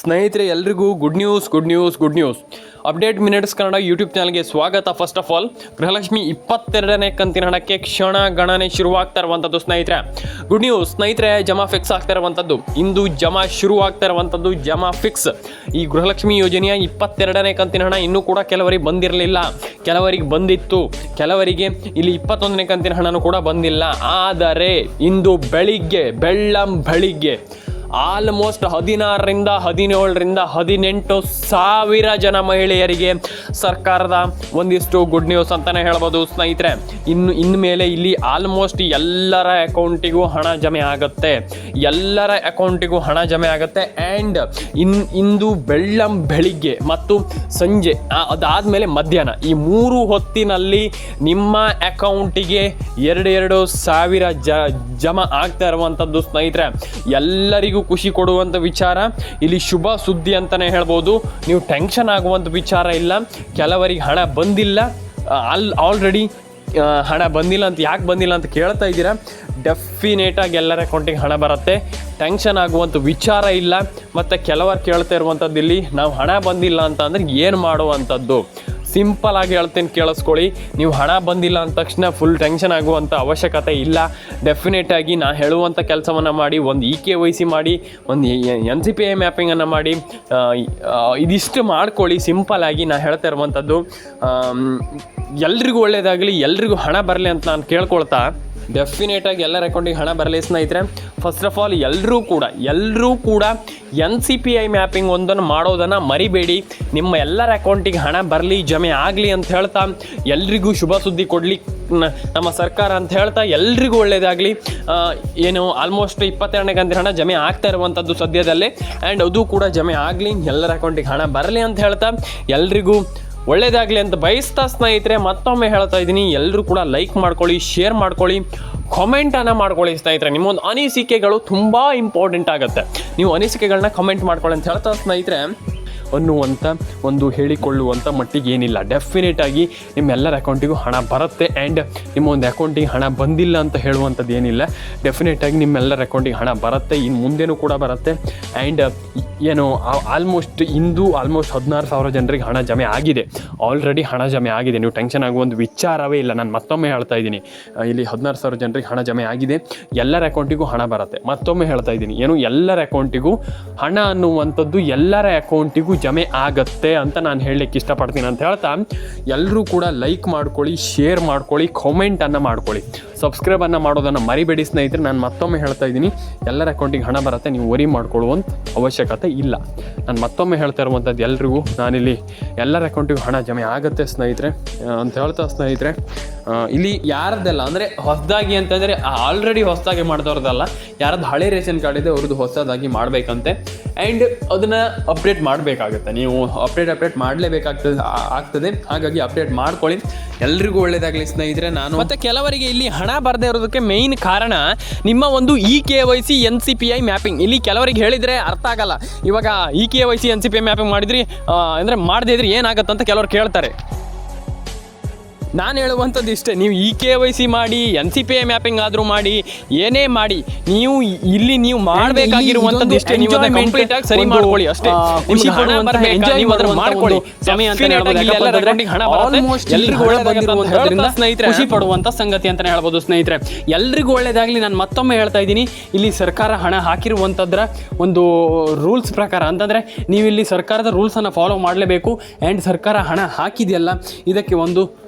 ಸ್ನೇಹಿತರೆ, ಎಲ್ರಿಗೂ good news good news good news update minutes Kannada YouTube ಚಾನಲ್ಗೆ ಸ್ವಾಗತ. ಫಸ್ಟ್ ಆಫ್ ಆಲ್ ಗೃಹಲಕ್ಷ್ಮಿ ಇಪ್ಪತ್ತೆರಡನೇ ಕಂತಿನ ಹಣಕ್ಕೆ ಕ್ಷಣ ಗಣನೆ ಶುರುವಾಗ್ತಾ ಇರುವಂಥದ್ದು ಸ್ನೇಹಿತರೆ. ಗುಡ್ ನ್ಯೂಸ್ ಸ್ನೇಹಿತರೆ, ಜಮಾ ಫಿಕ್ಸ್ ಆಗ್ತಾ ಇರುವಂಥದ್ದು ಇಂದು ಜಮಾ ಶುರು ಆಗ್ತಾ ಇರುವಂಥದ್ದು ಜಮಾ ಫಿಕ್ಸ್ ಈ ಗೃಹಲಕ್ಷ್ಮಿ ಯೋಜನೆಯ ಇಪ್ಪತ್ತೆರಡನೇ ಕಂತಿನ ಹಣ ಇನ್ನೂ ಕೂಡ ಕೆಲವರಿಗೆ ಬಂದಿರಲಿಲ್ಲ. ಕೆಲವರಿಗೆ ಬಂದಿತ್ತು. ಕೆಲವರಿಗೆ ಇಲ್ಲಿ ಇಪ್ಪತ್ತೊಂದನೇ ಕಂತಿನ ಹಣನೂ ಕೂಡ ಬಂದಿಲ್ಲ. ಆದರೆ, ಇಂದು ಬೆಳಿಗ್ಗೆ, ಬೆಳ್ಳಂ ಬೆಳಿಗ್ಗೆ ಆಲ್ಮೋಸ್ಟ್ ಹದಿನಾರರಿಂದ ಹದಿನೇಳರಿಂದ ಹದಿನೆಂಟು ಸಾವಿರ ಜನ ಮಹಿಳೆಯರಿಗೆ ಸರ್ಕಾರದ ಒಂದಿಷ್ಟು ಗುಡ್ ನ್ಯೂಸ್ ಅಂತಲೇ ಹೇಳ್ಬೋದು ಸ್ನೇಹಿತರೆ. ಇನ್ನು ಇನ್ಮೇಲೆ ಇಲ್ಲಿ ಆಲ್ಮೋಸ್ಟ್ ಎಲ್ಲರ ಅಕೌಂಟಿಗೂ ಹಣ ಜಮೆ ಆಗುತ್ತೆ. ಎಲ್ಲರ ಅಕೌಂಟಿಗೂ ಹಣ ಜಮೆ ಆಗುತ್ತೆ ಆ್ಯಂಡ್ ಇನ್, ಇಂದು ಬೆಳ್ಳಂ ಬೆಳಿಗ್ಗೆ ಮತ್ತು ಸಂಜೆ ಅದಾದ ಅದಾದಮೇಲೆ ಮಧ್ಯಾಹ್ನ ಈ ಮೂರು ಹೊತ್ತಿನಲ್ಲಿ ನಿಮ್ಮ ಅಕೌಂಟಿಗೆ ಎರಡೆರಡು ಸಾವಿರ ಜ, ಜಮಾ ಆಗ್ತಾ ಇರುವಂಥದ್ದು ಸ್ನೇಹಿತರೆ. ಎಲ್ಲರಿಗೂ ಖುಷಿ ಕೊಡುವಂಥ ವಿಚಾರ. ಇಲ್ಲಿ ಶುಭ ಸುದ್ದಿ ಅಂತಲೇ ಹೇಳ್ಬೋದು. ನೀವು ಟೆನ್ಷನ್ ಆಗುವಂಥ ವಿಚಾರ ಇಲ್ಲ. ಕೆಲವರಿಗೆ ಹಣ ಬಂದಿಲ್ಲ. ಅಲ್ ಆಲ್ರೆಡಿ ಹಣ ಬಂದಿಲ್ಲ ಅಂತ ಯಾಕೆ ಬಂದಿಲ್ಲ ಅಂತ ಕೇಳ್ತಾ ಇದ್ದೀರಾ? ಡೆಫಿನೇಟಾಗಿ ಎಲ್ಲರ ಅಕೌಂಟಿಗೆ ಹಣ ಬರುತ್ತೆ. ಟೆನ್ಷನ್ ಆಗುವಂಥ ವಿಚಾರ ಇಲ್ಲ. ಮತ್ತು ಕೆಲವರು ಕೇಳ್ತಾ ಇರುವಂಥದ್ದು ಇಲ್ಲಿ ನಾವು ಹಣ ಬಂದಿಲ್ಲ ಅಂತ ಏನು ಮಾಡುವಂಥದ್ದು ಸಿಂಪಲ್ ಆಗಿ ಹೇಳ್ತೇನೆ ಕೇಳಿಸ್ಕೊಳ್ಳಿ. ನೀವು ಹಣ ಬಂದಿಲ್ಲ ಅಂದ ತಕ್ಷಣ ಫುಲ್ ಟೆನ್ಷನ್ ಆಗುವಂಥ ಅವಶ್ಯಕತೆ ಇಲ್ಲ. ಡೆಫಿನೆಟ್ ಆಗಿ ನಾ ಹೇಳುವಂಥ ಕೆಲಸವನ್ನು ಮಾಡಿ, ಒಂದು ಇ ಕೆ ವೈ ಮಾಡಿ, ಒಂದು ಎನ್ ಸಿ ಪಿ ಐ ಮ್ಯಾಪಿಂಗನ್ನು ಮಾಡಿ ಇದಿಷ್ಟು ಮಾಡ್ಕೊಳ್ಳಿ. ಸಿಂಪಲ್ ಆಗಿ ನಾ ಹೇಳ್ತಾ ಇರುವಂಥದ್ದು ಎಲ್ರಿಗೂ ಒಳ್ಳೆಯದಾಗಲಿ ಎಲ್ರಿಗೂ ಹಣ ಬರಲಿ ಅಂತ ನಾನು ಕೇಳ್ಕೊಳ್ತಾ. ಡೆಫಿನೇಟ್ ಆಗಿ ಎಲ್ಲರ ಅಕೌಂಟಿಗೆ ಹಣ ಬರಲಿ ಸ್ನೇಹಿತರೆ. ಫಸ್ಟ್ ಆಫ್ ಆಲ್ ಎಲ್ಲರೂ ಕೂಡ ಎಲ್ಲರೂ ಕೂಡ N C P I mapping ಒಂದನ್ನು ಮಾಡೋದನ್ನು ಮರಿಬೇಡಿ. ನಿಮ್ಮ ಎಲ್ಲರ ಅಕೌಂಟಿಗೆ ಹಣ ಬರಲಿ, ಜಮೆ ಆಗಲಿ ಅಂತ ಹೇಳ್ತಾ ಎಲ್ರಿಗೂ ಶುಭ ಸುದ್ದಿ ಕೊಡಲಿ. ನಮ್ಮ ಸರ್ಕಾರ ಅಂತ ಹೇಳ್ತಾ ಎಲ್ರಿಗೂ ಒಳ್ಳೆಯದಾಗಲಿ ಏನು ಆಲ್ಮೋಸ್ಟ್ ಇಪ್ಪತ್ತೆರಡನೇ ಕಂತಿನ ಹಣ ಜಮೆ ಆಗ್ತಾ ಇರುವಂಥದ್ದು ಸದ್ಯದಲ್ಲೇ. ಆ್ಯಂಡ್ ಅದು ಕೂಡ ಜಮೆ ಆಗಲಿ, ಎಲ್ಲರ ಅಕೌಂಟಿಗೆ ಹಣ ಬರಲಿ ಅಂತ ಹೇಳ್ತಾ ಎಲ್ರಿಗೂ ಒಳ್ಳೇದಾಗಲಿ ಅಂತ ಬಯಸ್ತಾ ಸ್ನೇಹಿತರೆ, ಮತ್ತೊಮ್ಮೆ ಹೇಳ್ತಾ ಇದ್ದೀನಿ ಎಲ್ಲರೂ ಕೂಡ ಲೈಕ್ ಮಾಡ್ಕೊಳ್ಳಿ ಶೇರ್ ಮಾಡ್ಕೊಳ್ಳಿ ಕಾಮೆಂಟನ್ನು ಮಾಡ್ಕೊಳ್ಳಿ ಸ್ನೇಹಿತರೆ. ನಿಮ್ಮೊಂದು ಅನಿಸಿಕೆಗಳು ತುಂಬ ಇಂಪಾರ್ಟೆಂಟ್ ಆಗುತ್ತೆ. ನೀವು ಅನಿಸಿಕೆಗಳನ್ನ ಕಮೆಂಟ್ ಮಾಡ್ಕೊಳ್ಳಿ ಅಂತ ಹೇಳ್ತಾ ಸ್ನೇಹಿತರೆ ಅನ್ನುವಂಥ ಒಂದು ಹೇಳಿಕೊಳ್ಳುವಂಥ ಮಟ್ಟಿಗೆ ಏನಿಲ್ಲ. ಡೆಫಿನೆಟ್ ಆಗಿ ನಿಮ್ಮೆಲ್ಲರ ಅಕೌಂಟಿಗೂ ಹಣ ಬರುತ್ತೆ ಆ್ಯಂಡ್ ನಿಮ್ಮ ಒಂದು ಅಕೌಂಟಿಗೆ ಹಣ ಬಂದಿಲ್ಲ ಅಂತ ಹೇಳುವಂಥದ್ದು ಏನಿಲ್ಲ. ಡೆಫಿನೆಟಾಗಿ ನಿಮ್ಮೆಲ್ಲರ ಅಕೌಂಟಿಗೆ ಹಣ ಬರುತ್ತೆ ಇನ್ನು ಮುಂದೆನೂ ಕೂಡ ಬರುತ್ತೆ ಆ್ಯಂಡ್ ಏನು ಆಲ್ಮೋಸ್ಟ್ ಇಂದು ಆಲ್ಮೋಸ್ಟ್ ಹದಿನಾರು ಸಾವಿರ ಜನರಿಗೆ ಹಣ ಜಮೆ ಆಗಿದೆ. ಆಲ್ರೆಡಿ ಹಣ ಜಮೆ ಆಗಿದೆ. ನೀವು ಟೆನ್ಷನ್ ಒಂದು ವಿಚಾರವೇ ಇಲ್ಲ. ನಾನು ಮತ್ತೊಮ್ಮೆ ಹೇಳ್ತಾ ಇದ್ದೀನಿ. ಇಲ್ಲಿ ಹದಿನಾರು ಸಾವಿರ ಜನರಿಗೆ ಹಣ ಜಮೆ ಆಗಿದೆ. ಎಲ್ಲರ ಅಕೌಂಟಿಗೂ ಹಣ ಬರುತ್ತೆ. ಮತ್ತೊಮ್ಮೆ ಹೇಳ್ತಾ ಇದ್ದೀನಿ. ಏನು, ಎಲ್ಲರ ಅಕೌಂಟಿಗೂ ಹಣ ಅನ್ನುವಂಥದ್ದು ಎಲ್ಲರ ಅಕೌಂಟಿಗೂ ಜಮೆ ಆಗತ್ತೆ ಅಂತ ನಾನು ಹೇಳಲಿಕ್ಕೆ ಇಷ್ಟಪಡ್ತೀನಿ ಅಂತ ಹೇಳ್ತಾ ಎಲ್ಲರೂ ಕೂಡ ಲೈಕ್ ಮಾಡ್ಕೊಳ್ಳಿ ಶೇರ್ ಮಾಡ್ಕೊಳ್ಳಿ ಕಾಮೆಂಟನ್ನು ಮಾಡ್ಕೊಳ್ಳಿ. ಸಬ್ಸ್ಕ್ರೈಬನ್ನು ಮಾಡೋದನ್ನು ಮರಿಬೇಡಿ ಸ್ನೇಹಿತರೆ, ನಾನು ಮತ್ತೊಮ್ಮೆ ಹೇಳ್ತಾ ಇದ್ದೀನಿ, ಎಲ್ಲರ ಅಕೌಂಟಿಗೆ ಹಣ ಬರುತ್ತೆ, ನೀವು ವರಿ ಮಾಡ್ಕೊಳ್ಳುವಂಥ ಅವಶ್ಯಕತೆ ಇಲ್ಲ. ನಾನು ಮತ್ತೊಮ್ಮೆ ಹೇಳ್ತಾ ಇರುವಂಥದ್ದು ಎಲ್ರಿಗೂ, ನಾನಿಲ್ಲಿ ಎಲ್ಲರ ಅಕೌಂಟಿಗೂ ಹಣ ಜಮೆ ಆಗುತ್ತೆ ಸ್ನೇಹಿತರೆ ಅಂತ ಹೇಳ್ತಾ ಸ್ನೇಹಿತರೆ ಇಲ್ಲಿ ಯಾರದ್ದೆಲ್ಲ ಅಂದರೆ ಹೊಸದಾಗಿ ಅಂತಂದರೆ ಆಲ್ರೆಡಿ ಹೊಸದಾಗಿ ಮಾಡಿದವ್ರದ್ದಲ್ಲ ಯಾರದ್ದು ಹಳೆ ರೇಷನ್ ಕಾರ್ಡ್ ಇದೆ, ಅವ್ರದ್ದು ಹೊಸದಾಗಿ ಮಾಡಬೇಕಂತೆ. ಆ್ಯಂಡ್ ಅದನ್ನು ಅಪ್ಡೇಟ್ ಮಾಡಬೇಕಾಗುತ್ತೆ. ನೀವು ಅಪ್ಡೇಟ್ ಅಪ್ಡೇಟ್ ಮಾಡಲೇಬೇಕಾಗ್ತದೆ ಆಗ್ತದೆ. ಹಾಗಾಗಿ ಅಪ್ಡೇಟ್ ಮಾಡ್ಕೊಳ್ಳಿ. ಎಲ್ರಿಗೂ ಒಳ್ಳೆಯದಾಗಲಿ ಸ್ನೇಹಿತರೆ, ನಾನು ಮತ್ತೆ ಕೆಲವರಿಗೆ ಇಲ್ಲಿ ಹಣ ಬರದೇ ಇರೋದಕ್ಕೆ ಮೇಯ್ನ್ ಕಾರಣ ನಿಮ್ಮ ಒಂದು e K Y C N C P I mapping ಇಲ್ಲಿ ಕೆಲವರಿಗೆ ಹೇಳಿದರೆ ಅರ್ಥ ಆಗಲ್ಲ. ಇವಾಗ e K Y C N C P I mapping ಮಾಡಿದ್ರಿ ಅಂದರೆ ಮಾಡದೇ ಇದ್ರೆ ಏನಾಗುತ್ತೆ ಅಂತ ಕೆಲವರು ಕೇಳ್ತಾರೆ. ನಾನು ಹೇಳುವಂಥದ್ದು ಇಷ್ಟೇ ನೀವು ಇ ಕೆ ವೈ ಸಿ ಮಾಡಿ N C P I mapping ಆದರೂ ಮಾಡಿ ಏನೇ ಮಾಡಿ ನೀವು ಇಲ್ಲಿ ನೀವು ಮಾಡಬೇಕಾಗಿರುವಂಥದ್ದು ಇಷ್ಟೇ ನೀವು ಕಂಪ್ಲೀಟ್ ಆಗಿ ಸರಿ ಮಾಡ್ಕೊಳ್ಳಿ ಅಷ್ಟೇ. ಖುಷಿ ಮಾಡ್ಕೊಳ್ಳಿ. ಸಮಯ ಖುಷಿ ಪಡುವಂಥ ಸಂಗತಿ ಅಂತಾನೆ ಹೇಳ್ಬೋದು ಸ್ನೇಹಿತರೆ. ಎಲ್ರಿಗೂ ಒಳ್ಳೇದಾಗ್ಲಿ ನಾನು ಮತ್ತೊಮ್ಮೆ ಹೇಳ್ತಾ ಇದ್ದೀನಿ. ಇಲ್ಲಿ ಸರ್ಕಾರ ಹಣ ಹಾಕಿರುವಂಥದ್ರ ಒಂದು ರೂಲ್ಸ್ ಪ್ರಕಾರ ಅಂತಂದ್ರೆ ನೀವು ಇಲ್ಲಿ ಸರ್ಕಾರದ ರೂಲ್ಸ್ ಅನ್ನ ಫಾಲೋ ಮಾಡಲೇಬೇಕು. ಆ್ಯಂಡ್ ಸರ್ಕಾರ ಹಣ ಹಾಕಿದೆಯಲ್ಲ ಇದಕ್ಕೆ ಒಂದು